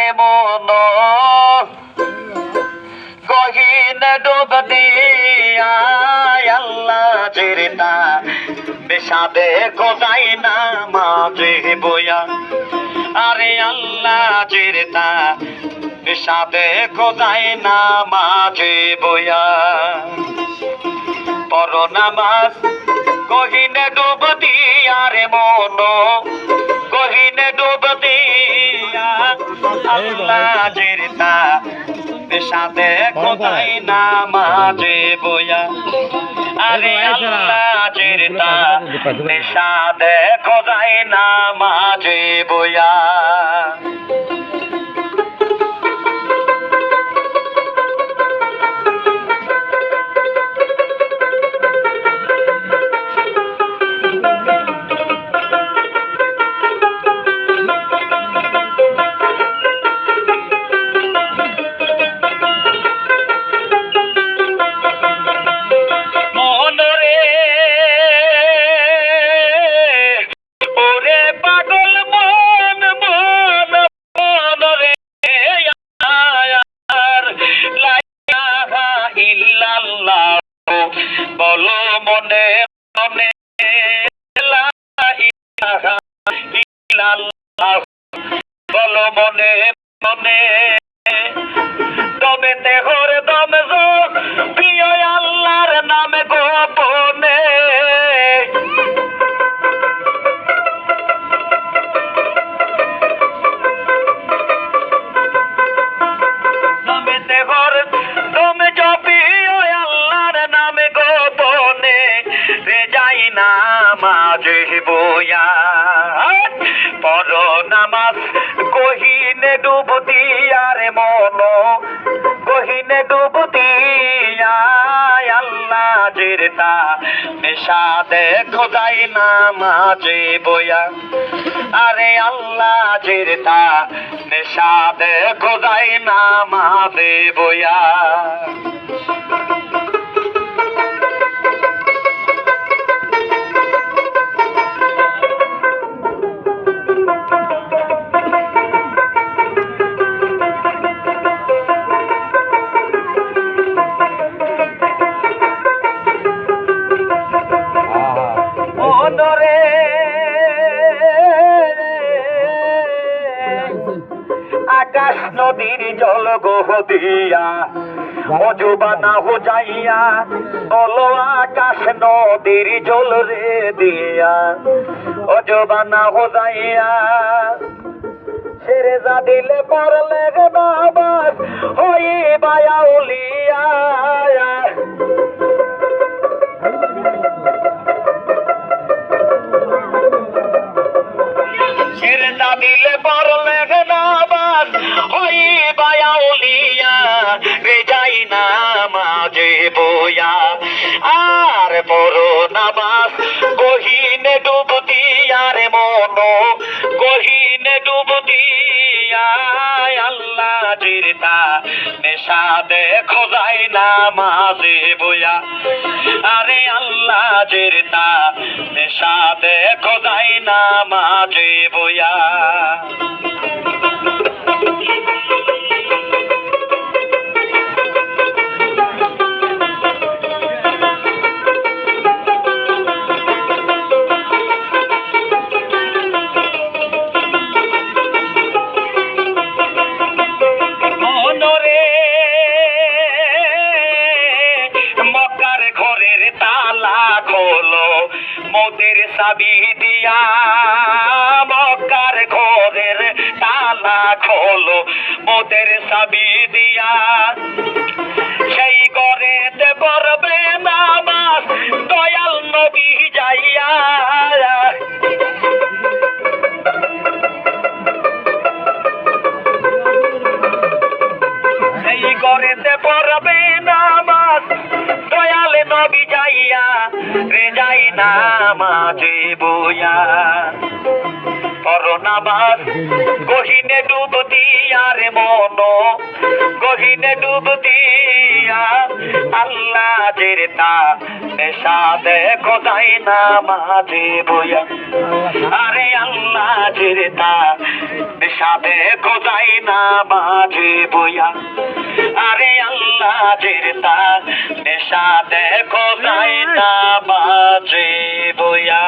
আরে মন গহীন ডুব কোদাই না মাঝে বয়া আরে আল্লাহ চিরতা বিষাদে কোদাই না মাঝে বয়া পর নামাজ গহিনে ডুব দিয়া রে মন গহিনে ডুব দিয়া আল্লাহ জিরতা সাথে কোথায় না মাঝে বয়া আরে কোথায় না মাঝে বয়া ইল্লাল্লাহ বলো মনে মনে বলো মনে মনে মাঝে বয়া পর নামাজ, গহিনে ডুব দিয়ারে মন। গহিনে ডুব দিয়া, আল্লাহ জিরতা নেশা দেখো যাই না মাঝে বয়া আরে আল্লাহ জিরতা নেশা দেখো যাই না মাঝে বয়া আকাশ নদীর জল গোহ দিয়া। অজুবানা হো যাইয়া, বলো আকাশ নদীর জল রে দিয়া। অজুবানা হো যাইয়া ছেড়ে যা দিলে পারলে বাবা হই বায়া উলিয়া ছেড়ে যা দিলে কহিন ডুবতি ডুব দিয়া আল্লাহ জিরতা। নেশা দেখো যায় না মাঝে বয়া আরে আল্লাহ জিরতা, নেশা দেখো যায় না মাঝে বয়া মোদের সাবি দিয়া মক্কার ঘরের তালা খোলো। মোদের সাবি দিয়া সেই ঘরেতে পড়বে নামাজ, দয়াল নবী যাইয়া। সেই ঘরেতে পড়বে নামাজ, দয়ালে নবী যাই না মাঝে বইয়া। করোনাবাস, গহিনে ডুব দিয়া রে মন। গহিনে ডুব দিয়া আল্লাহ জেরতা নেশা দেখো যাই না মাঝে বইয়া। আরে আল্লাহ জেরতা নেশা দেখো যাই না মাঝে সাজের তার নেশা দেখো তাই না বাজে বয়া